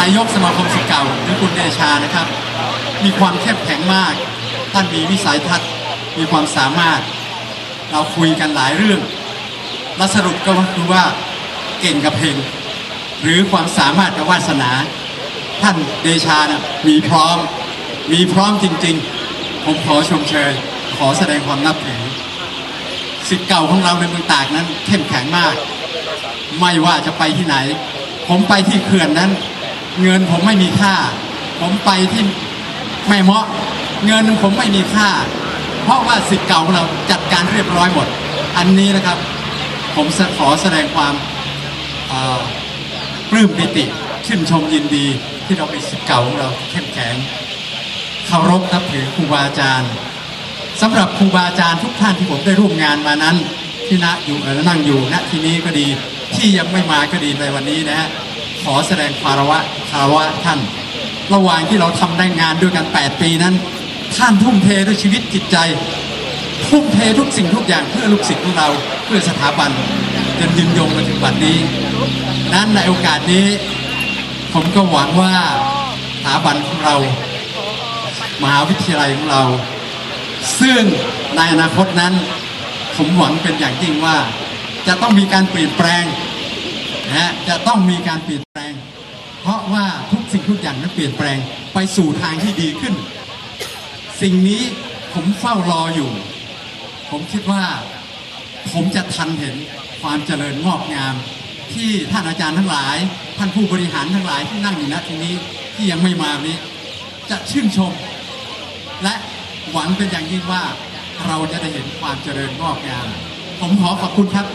นายกสมาคมศิษย์เก่าหรือคุณเดชานะครับ มีความเข้มแข็งมาก ท่านมีวิสัยทัศน์มีความสามารถ เราคุยกันหลายเรื่องและสรุปก็คือว่าเก่งกับเพลงหรือความสามารถกับวาสนา ท่านเดชานะมีพร้อม มีพร้อมจริงๆ ผมขอชมเชย ขอแสดงความนับถือสิทธิ์เก่าของเราในเมืองตากนั้นเข้มแข็งมาก ไม่ว่าจะไปที่ไหน ผมไปที่เขื่อนนั้น เงินผมไม่มีค่า ผมไปที่แม่เหมาะ เงินผมไม่มีค่า เพราะว่าสิทธิ์เก่าของเราจัดการเรียบร้อยหมด อันนี้นะครับ ผมขอแสดงความอ่อปลื้มปิติชื่นชมยินดีที่เราเป็นสิทธิ์เก่าของเราเข้มแข็งเคารพนับถือครูบาอาจารย์สำหรับครูบาอาจารย์ทุกท่านที่ผมได้ร่วมงานมานั้น ที่ณอยู่นั่งอยู่ณที่นี้ก็ดีที่ยังไม่มาก็ดีในวันนี้นะฮะ ขอแสดงคารวะคารวะท่าน ระหว่างที่เราทำได้งานด้วยกัน 8 ปีนั้น ท่านทุ่มเทด้วยชีวิตจิตใจ ทุ่มเททุกสิ่งทุกอย่างเพื่อลูกศิษย์ของเราเพื่อสถาบันจนยืนยงมาถึงวันนี้ นั้นในโอกาสนี้ ผมก็หวังว่าสถาบันของเรา มหาวิทยาลัยของเรา ซึ่งในอนาคตนั้น ผมหวังเป็นอย่างยิ่งว่าจะต้องมีการเปลี่ยนแปลง นะฮะจะต้องมีการเปลี่ยนแปลง เพราะว่าทุกสิ่งทุกอย่างนั้นเปลี่ยนแปลงไปสู่ทางที่ดีขึ้น สิ่งนี้ผมเฝ้ารออยู่ ผมคิดว่าผมจะทันเห็นความเจริญงอกงาม ที่ท่านอาจารย์ทั้งหลาย ท่านผู้บริหารทั้งหลายที่นั่งอยู่ณที่นี้ที่ยังไม่มาวันนี้ จะชื่นชม และหวังเป็นอย่างยิ่งว่าเราจะได้เห็นความเจริญงอกงาม ผมขอขอบคุณครับ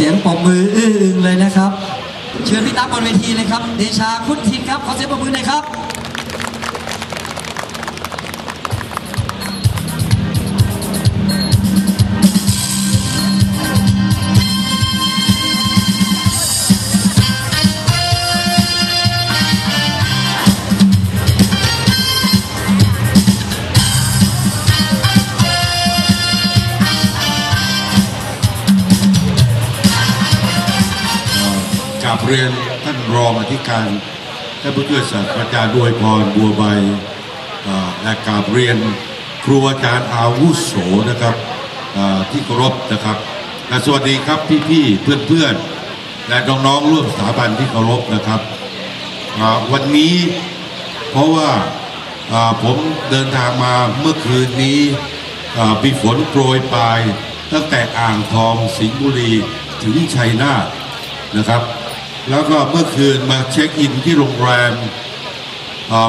เสียงปรบมืออื้ออึงเลยนะครับ เชิญพี่ตั๊กบนเวทีเลยครับเดชาคุณทินครับขอเสียงปรบมือหน่อยครับ เรียนท่านรองอธิการท่านผู้ช่วยศาสตราจารย์อวยพรบัวใบและกราบเรียนครูอาจารย์อาวุโสนะครับที่เคารพนะครับและสวัสดีครับพี่ๆเพื่อนๆและน้องๆร่วมสถาบันที่เคารพนะครับวันนี้เพราะว่าผมเดินทางมาเมื่อคืนนี้มีฝนโปรยปลายตั้งแต่อ่างทองสิงห์บุรีถึงชัยนาทนะครับ แล้วก็เมื่อคืนมาเช็คอินที่โรงแรม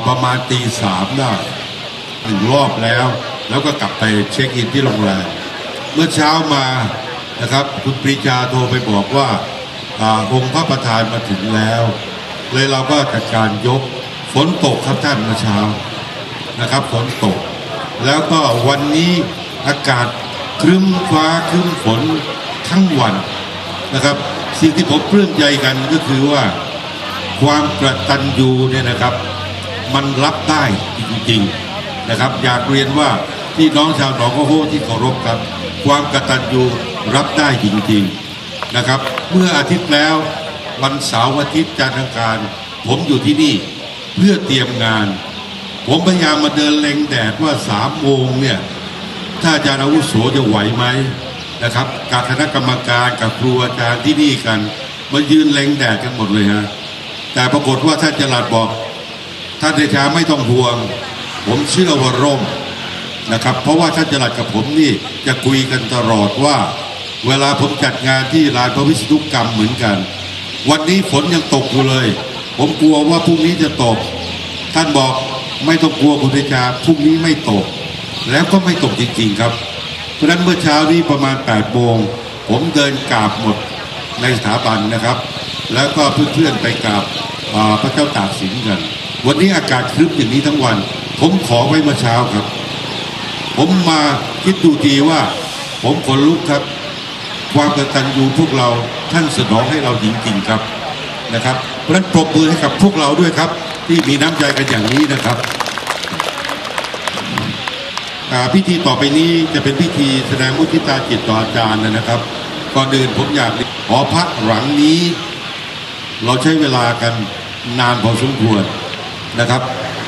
ประมาณตีสามได้หนึ่งรอบแล้ว แล้วก็กลับไปเช็คอินที่โรงแรม เมื่อเช้ามานะครับคุณปรีชาโทรไปบอกว่าอาองค์พระประธานมาถึงแล้ว เลยเราก็จัดการยกฝนตกครับท่านเมื่อเช้านะครับฝนตก แล้วก็วันนี้อากาศครึ้มฟ้าครึ้มฝนทั้งวันนะครับ สิ่งที่ผมปลื้มใจกันก็คือว่าความกระตันยูเนี่ยนะครับ มันรับได้จริงๆนะครับ อยากเรียนว่าพี่น้องชาวหนองโคโฮที่เคารพครับ ความกระตันยูรับได้จริงๆนะครับ เมื่ออาทิตย์แล้ววันเสาร์อาทิตย์จันทร์อังคาร ผมอยู่ที่นี่เพื่อเตรียมงาน ผมพยายามมาเดินเล็งแดดว่าสามโมงเนี่ย ถ้าอาจารย์อาวุโสจะไหวไหม นะครับกับคณะกรรมการกับครูอาจารย์ที่นี่กันมายืนเล็งแดดกันหมดเลยฮะแต่ปรากฏว่าท่านจรัดบอกท่านเดชาไม่ต้องห่วง ผมเชื่อว่าร่มนะครับ เพราะว่าท่านจรัดกับผมนี่จะคุยกันตลอดว่า เวลาผมจัดงานที่ลานพระวิศนุกรรมเหมือนกัน วันนี้ฝนยังตกอยู่เลย ผมกลัวว่าพรุ่งนี้จะตก ท่านบอกไม่ต้องกลัวคุณเดชาพรุ่งนี้ไม่ตก แล้วก็ไม่ตกจริงๆครับ เพราะฉะนั้นเมื่อเช้านี้ประมาณ8โมงผมเดินกราบหมดในสถาบันนะครับ แล้วก็เพื่อนๆไปกราบพระเจ้าตากสินกัน วันนี้อากาศครึ้มอย่างนี้ทั้งวัน ผมขอไว้เมื่อเช้าครับ ผมมาคิดดูทีว่า ผมขนลุกครับ ความกตัญญูพวกเราท่านสนองให้เราจริงๆครับนะครับเพราะฉะนั้นปรบมือให้กับพวกเราด้วยครับ ที่มีน้ำใจกันอย่างนี้นะครับ พิธีต่อไปนี้จะเป็นพิธีแสดงมุทิตาจิตต่ออาจารย์นะครับก่อนอื่นผมอยากหอพักหลังนี้ เราใช้เวลากันนานพอสมควรนะครับ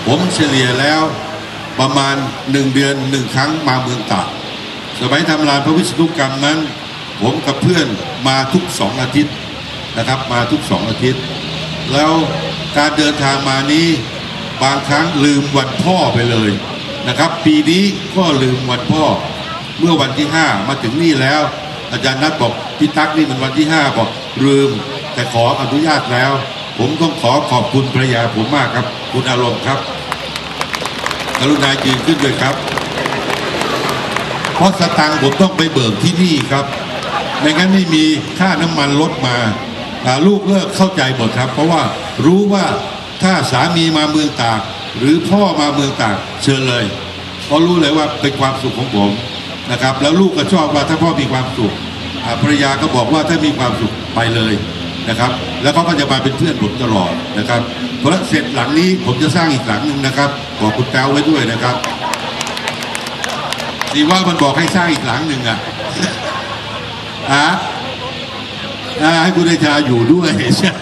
ผมเฉลี่ยแล้วประมาณหนึ่งเดือนหนึ่งครั้งมาเมืองตากสมัยทำลานพระวิศนุกรรมนั้น ผมกับเพื่อนมาทุกสองอาทิตย์นะครับ มาทุกสองอาทิตย์ แล้วการเดินทางมานี้บางครั้งลืมวันพ่อไปเลย นะครับ ปีนี้ก็ลืมวันพ่อเมื่อวันที่ห้ามาถึงนี่แล้ว อาจารย์นัดบอกพี่ตั๊กนี่มันวันที่ห้าบอกลืม แต่ขออนุญาตแล้ว ผมต้องขอขอบคุณภรรยาผมมากครับ คุณอารมณ์ครับกรุณายืนขึ้นด้วยครับ เพราะสตังค์ผมต้องไปเบิกที่นี่ครับไม่งั้นไม่มีค่าน้ำมันลดมาอ่าลูกเลิกเข้าใจหมดครับ เพราะว่ารู้ว่าถ้าสามีมาเมืองตาก หรือพ่อมาเมืองต่ากเชิญเลย เพราะรู้เลยว่าเป็นความสุขของผมนะครับ แล้วลูกก็ชอบว่าถ้าพ่อมีความสุขภรรยาก็บอกว่าถ้ามีความสุขไปเลยนะครับ แล้วเขาก็จะมาเป็นเพื่อนผมตลอดนะครับ เพราะเสร็จหลังนี้ผมจะสร้างอีกหลังหนึ่งนะครับบอกคุณแต้วไว้ด้วยนะครับดีว่ามันบอกให้สร้างอีกหลังหนึ่งอะอะอ่าให้คุณเดชาอยู่ด้วยใช่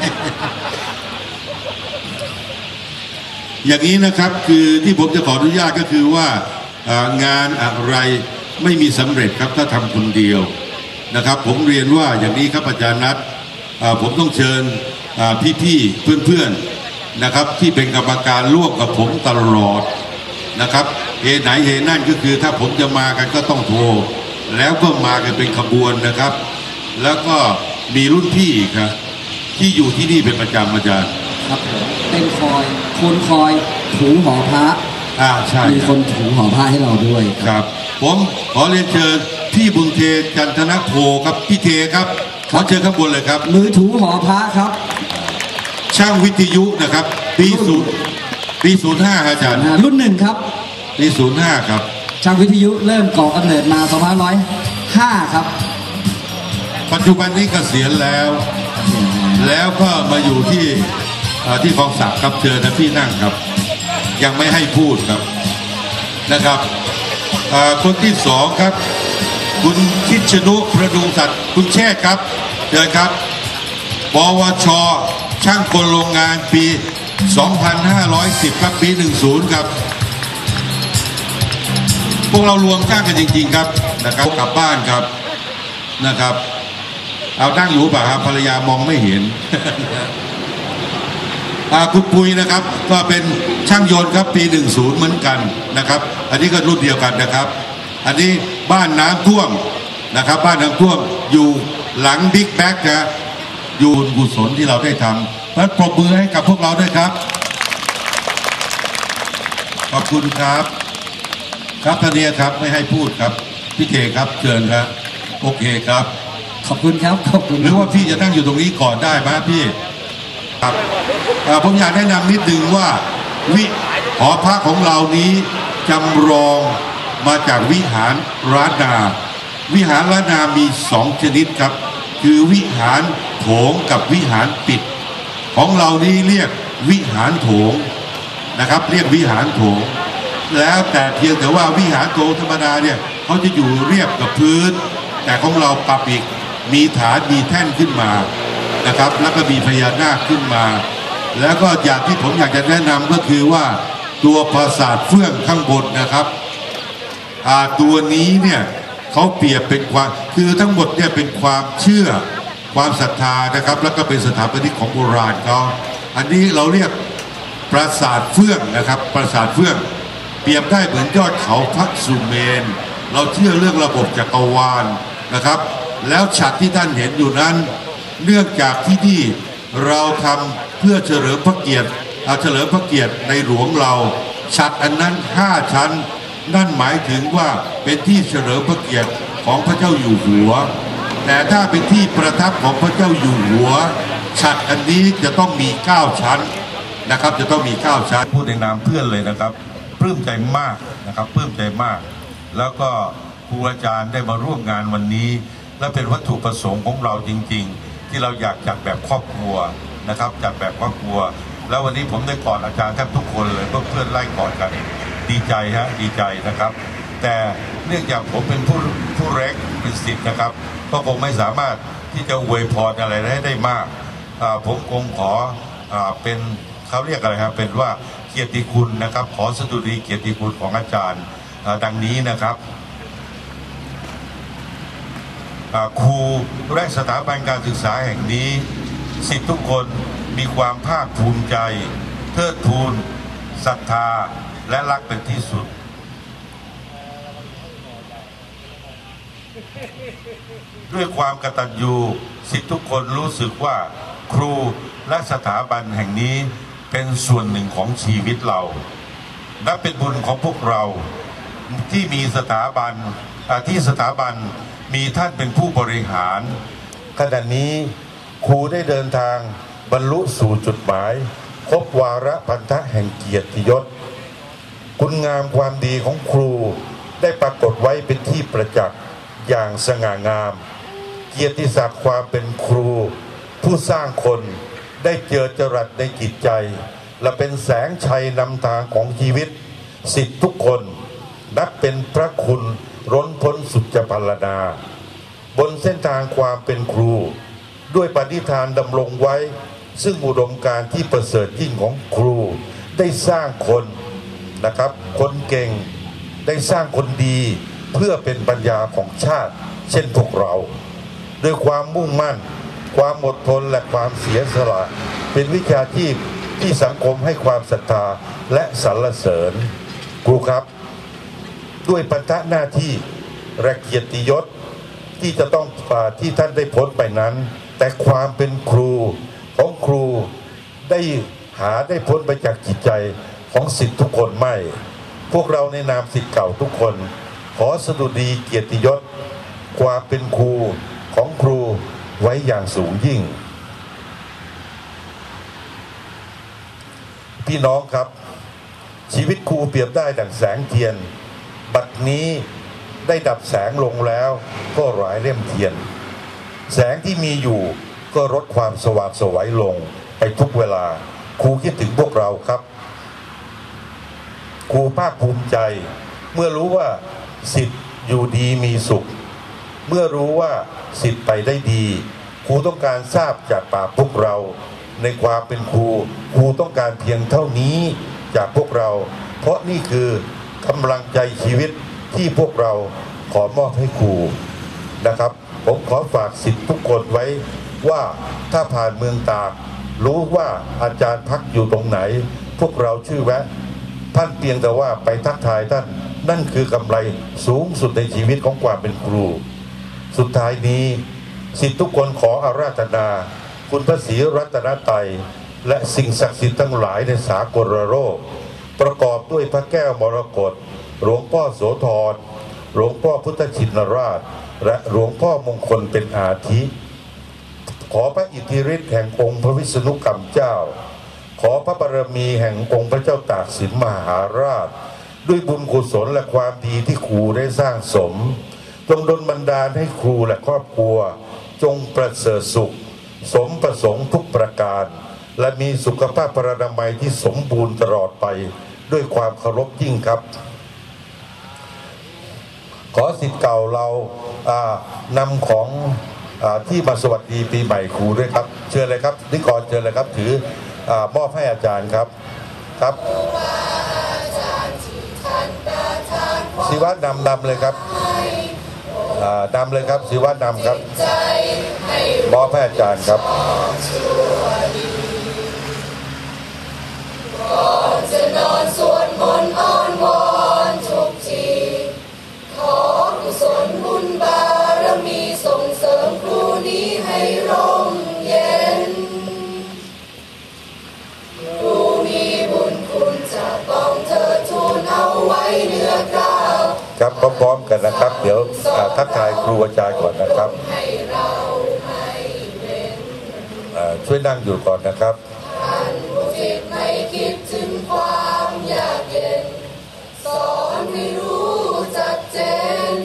อย่างนี้นะครับคือที่ผมจะขออนุญาตก็คือว่างานอะไรไม่มีสำเร็จครับถ้าทำคนเดียวนะครับ ผมเรียนว่าอย่างนี้ครับอาจารย์นัทผมต้องเชิญพี่ๆเพื่อนๆนะครับ ที่เป็นกรรมการร่วมกับผมตลอดนะครับเฮไหนเฮนั่นก็คือถ้าผมจะมากันก็ต้องโทร แล้วก็มากันเป็นขบวนนะครับ แล้วก็มีรุ่นพี่ครับที่อยู่ที่นี่เป็นประจำอาจารย์ ครับผมเป็นคอยคนคอยถูหอพระอ่าใช่มีคนถูหอพระให้เราด้วยครับ ผมขอเรียนเชิญพี่บุญเทจันทนโพครับพี่เทครับขอเชิญข้างบนเลยครับมือถูหอพระครับ ช่างวิทยุนะครับปีศูนย์ปีศูนย์ห้าอาจารย์อ่ารุ่นหนึ่งครับปีศูนย์ห้าครับ ช่างวิทยุเริ่มก่อกำเนิดมา2505ครับ ปัจจุบันนี้เกษียณแล้ว แล้วก็มาอยู่ที่เอ่อ ที่คลองสักครับเชิญนะพี่นั่งครับ ยังไม่ให้พูดครับนะครับคนที่สองครับ คุณชิดชนุประดุงสัตว์คุณแช่ครับเชิญครับปวชช่างกลโรงงานปี 2510 ครับปี 10 ครับ พวกเรารวมช่างกันจริง ๆ ครับนะครับกลับบ้านครับนะครับ เอานั่งอยู่ป่ะครับภรรยามองไม่เห็น คุณปุยนะครับ ก็เป็นช่างยนต์ครับปี 10 เหมือนกันนะครับ อันนี้ก็รุ่นเดียวกันนะครับ อันนี้บ้านน้ำท่วมนะครับ บ้านน้ำท่วมอยู่หลังบิ๊กแบ็กนะอยู่บุญกุศลที่เราได้ทำเพราะฉะนั้นปรบมือให้กับพวกเราด้วยครับ ขอบคุณครับ ครับท่านเนียครับไม่ให้พูดครับพี่เทครับเชิญครับโอเคครับ ขอบคุณครับขอบคุณหรือว่าพี่จะนั่งอยู่ตรงนี้ก่อนได้ไหมพี่ ครับผมอยากแนะนำนิดนึงว่าวิหอพระของเรานี้จำลองมาจากวิหารร้านนา วิหารร้านามีสองชนิดครับ คือวิหารโถงกับวิหารปิด ของเรานี้เรียกวิหารโถงนะครับ เรียกวิหารโถง แล้วแต่เพียงแต่ว่าวิหารโถงธรรมดาเนี่ยเขาจะอยู่เรียบกับพื้น แต่ของเราปรับอีกมีฐานมีแท่นขึ้นมา นะครับ แล้วก็มีพญานาคขึ้นมา แล้วก็อย่างที่ผมอยากจะแนะนำก็คือว่าตัวปราสาทเฟื่องข้างบนนะครับตัวนี้เนี่ยเขาเปรียบเป็นความคือทั้งหมดเนี่ยเป็นความเชื่อความศรัทธานะครับ แล้วก็เป็นสถาปนิกของโบราณเขาอันนี้เราเรียกปราสาทเฟื่องนะครับ ปราสาทเฟื่อง เปรียบได้เหมือนยอดเขาพระสุเมน เราเชื่อเรื่องระบบจักรวาลนะครับ แล้วฉัดที่ท่านเห็นอยู่นั้น เนื่องจากที่นี่เราทำเพื่อเฉลิมพระเกียรติเฉลิมพระเกียรติในหลวงเราฉัดอันนั้นห้าชั้น นั่นหมายถึงว่าเป็นที่เฉลิมพระเกียรติของพระเจ้าอยู่หัว แต่ถ้าเป็นที่ประทับของพระเจ้าอยู่หัวฉัดอันนี้จะต้องมีเก้าชั้นนะครับ จะต้องมีเก้าชั้นพูดในนามเพื่อนเลยนะครับปลื้มใจมากนะครับปลื้มใจมาก แล้วก็ครูอาจารย์ได้มาร่วมงานวันนี้ และเป็นวัตถุประสงค์ของเราจริง ๆ ที่เราอยากจัดแบบครอบครัวนะครับจัดแบบครอบครัว แล้ววันนี้ผมได้กอดอาจารย์แทบทุกคนเลยเพื่อนเพื่อนไล่กอดกันดีใจฮะดีใจนะครับ แต่เนื่องจากผมเป็นผู้ผู้เล็กเป็นสิทธิ์นะครับ ก็คงไม่สามารถที่จะอวยพรอะไรได้ได้มาก ผมคงขออเป็นเขาเรียกอะไรครับเป็นว่าเกียรติคุณนะครับ ขอสดุดีเกียรติคุณของอาจารย์ดังนี้นะครับ ครูและสถาบันการศึกษาแห่งนี้สิทธิทุกคนมีความภาคภูมิใจ เทิดทูนศรัทธาและรักเป็นที่สุด ด้วยความกตัญญูสิทธิทุกคนรู้สึกว่าครูและสถาบันแห่งนี้เป็นส่วนหนึ่งของชีวิตเราและเป็นบุญของพวกเราที่มีสถาบันที่สถาบัน มีท่านเป็นผู้บริหาร ขณะนี้ครูได้เดินทางบรรลุสู่จุดหมาย ครบวาระพันธะแห่งเกียรติยศ คุณงามความดีของครูได้ปรากฏไว้เป็นที่ประจักษ์อย่างสง่างาม เกียรติศักดิ์ความเป็นครู ผู้สร้างคนได้เจอจรัสในจิตใจ และเป็นแสงชัยนำทางของชีวิต สิทธิทุกคน นับเป็นพระคุณ ร้นพ้นสุดจะพรรณนา บนเส้นทางความเป็นครู ด้วยปฏิฐานดำรงไว้ ซึ่งอุดมการที่ประเสริฐยิ่งของครู ได้สร้างคนนะครับ คนเก่งได้สร้างคนดีเพื่อเป็นปัญญาของชาติ เช่นพวกเรา ด้วยความมุ่งมั่น ความอดทนและความเสียสละ เป็นวิชาชีพที่สังคมให้ความศรัทธาและสรรเสริญครูครับ ด้วยปัญญาหน้าที่และเกียรติยศที่จะต้องอ่าที่ท่านได้พ้นไปนั้น แต่ความเป็นครูของครูได้หาได้พ้นไปจากจิตใจของสิทธิทุกคนไม่ พวกเราในนามสิทธิ์เก่าทุกคน ขอสดุดีเกียรติยศ ความเป็นครูของครูไว้อย่างสูงยิ่ง พี่น้องครับ ชีวิตครูเปรียบได้ดังแสงเทียน บัดนี้ได้ดับแสงลงแล้วก็หลายเล่มเทียน แสงที่มีอยู่ก็ลดความสว่างสวัยลงไปทุกเวลาครูคิดถึงพวกเราครับ ครูภาคภูมิใจ เมื่อรู้ว่าสิทธิ์อยู่ดีมีสุข เมื่อรู้ว่าสิทธิ์ไปได้ดี ครูต้องการทราบจากปากพวกเรา ในความเป็นครู ครูต้องการเพียงเท่านี้จากพวกเรา เพราะนี่คือ กำลังใจชีวิตที่พวกเราขอมอบให้ครูนะครับ ผมขอฝากสิทธิ์ทุกคนไว้ว่าถ้าผ่านเมืองตาก รู้ว่าอาจารย์พักอยู่ตรงไหน พวกเราชื่อแวะ ท่านเพียงแต่ว่าไปทักทายท่านนั่นคือกำไรสูงสุดในชีวิตของความเป็นครู สุดท้ายนี้ สิทธิทุกคนขออาราธนา คุณพระศรีรัตนตรัยและสิ่งศักดิ์สิทธิ์ทั้งหลายในสากลโลก ประกอบด้วยพระแก้วมรกตหลวงพ่อโสธรหลวงพ่อพุทธชินราช และหลวงพ่อมงคลเป็นอาทิ ขอพระอิทธิฤทธิ์แห่งองค์พระวิษณุกรรมเจ้า ขอพระบารมีแห่งองค์พระเจ้าตากสินมหาราช ด้วยบุญกุศลและความดีที่ครูได้สร้างสม จงดลบันดาลให้ครูและครอบครัว จงประเสริฐสุข สมประสงค์ทุกประการ และมีสุขภาพพรรณนามัยที่สมบูรณ์ตลอดไป ด้วยความเคารพยิ่งครับ ขอสิทธิ์เก่าเราานำของอที่มาสวัสดีปีใหม่ครูด้วยครับ เชิญเลยครับนิกรเชิญเลยครับ ถืออมอบให้อาจารย์ครับครับศิวะนำนำเลยครับนำเลยครับศิวะนำครับมอบให้อาจารย์ครับจะ นอนสวดมนต์อ้อนวอนทุกทีขอกุศลบุญบารมีส่งเสริมครูนี้ให้ร่มเย็น ครูมีบุญคุณจะต้องเธอทูลเอาไว้เหนือกล่าวครับพร้อมๆกันนะครับ เดี๋ยวอ่าทักทายครูอาจารย์ก่อนนะครับ ให้เราไม่เว้นอ่าช่วยนั่งอยู่ก่อนนะครับท่านผู้ จิตไม่คิดถึงความยากเย็น สอนให้รู้จัดเจน